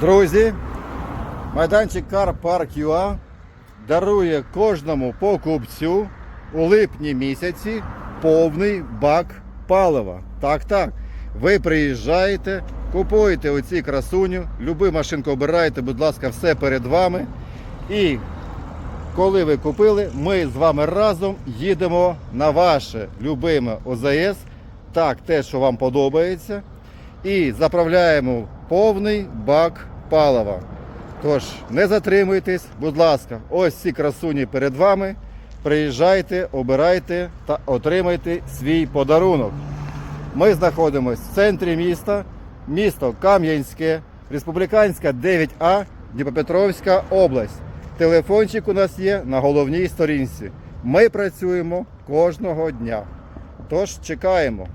Друзі, майданчик Car Park UA дарує кожному покупцю у липні місяці повний бак палива. Так, так. Ви приїжджаєте, купуєте оці красуню, любу машинку обираєте, будь ласка, все перед вами. І коли ви купили, ми з вами разом їдемо на ваше любиме ОЗС, так, те, що вам подобається, і заправляємо повний бак палива. Тож, не затримуйтесь, будь ласка, ось ці красуні перед вами. Приїжджайте, обирайте та отримайте свій подарунок. Ми знаходимося в центрі міста, місто Кам'янське, Республіканська 9А, Дніпропетровська область. Телефончик у нас є на головній сторінці. Ми працюємо кожного дня. Тож чекаємо.